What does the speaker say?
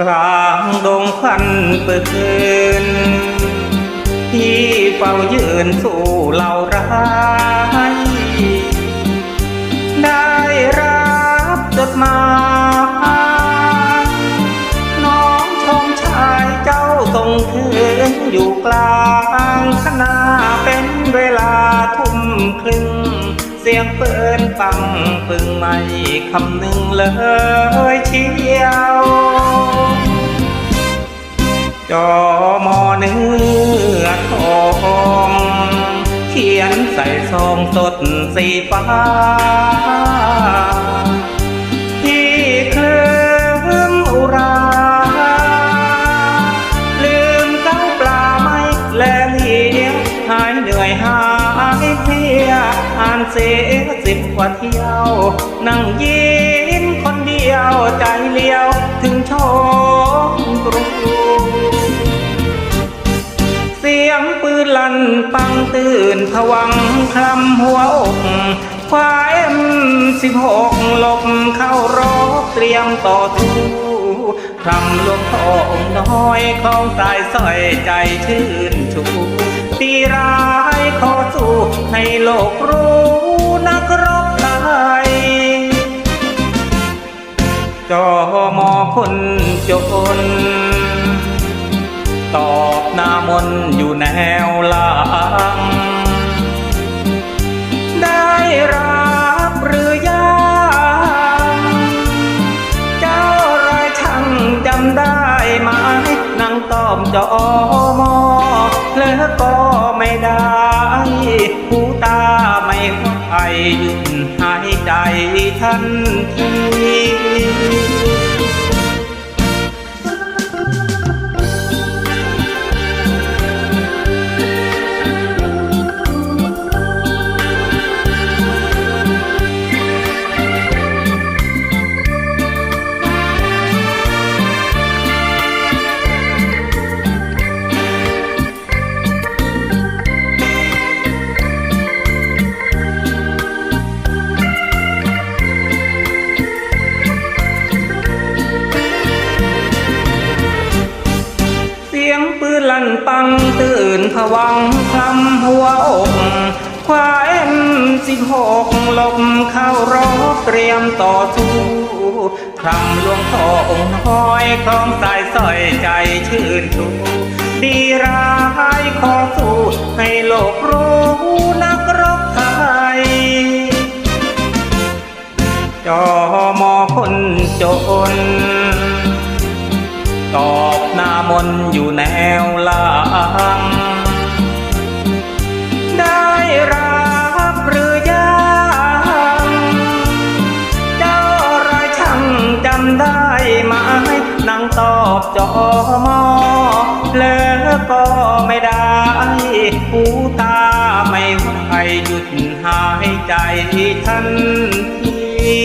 กลางดงควันเปื้อนที่เฝ้ายืนสู้เหล่าร้ายได้รับจดหมายน้องชมชายเจ้าส่งถึงอยู่กลางคณะเป็นเวลาทุ่มครึ่ง เสียงเปินปังปึงไม่คำหนึ่งเลยเชียวจอมอเนื้อทองเขียนใส่ซองสดสีฟ้า เสียสิบกว่าเที่ยว นั่งยิ้มคนเดียวใจเลี้ยว ถึงชคกรุงเสียงปืนลั่นปังตื่นผวังคลำหัวอกควายอ็มสิบหกหลบเข้ารบเตรียมต่อสู้คำหลวงพ่อองค์น้อยของสายสอยใจชื่นชู ตีร้ายขอสู้ให้โลกรู้นักรบไทยจอมอคนจน ตอบหน้ามนอยู่แนวหลัง ได้รับหรือยังเจ้ารายช่างจำได้ไหมนั่งตอมจอมอ เลิกก็ไม่ได้หูตาไม่ไหวหยุดหายใจทันที ลั่นปังตื่นผวังคลำหัวอกควาเอ็มสิบหกหลบเข้ารบเตรียมต่อสู้คลำหลวงพ่อองค์น้อยคล้องสายสร้อยใจชื่นชูดีร้ายขอสู้ให้โลกรู้นักรบไทยจอมอคนจน ตอบหน้ามนอยู่แนวหลังได้รับหรือยังเจ้ารายช่างจำได้ไหมนั่งตอบจอมอแล้วก็ไม่ได้หูตาไม่ไหวหยุดหายใจทันที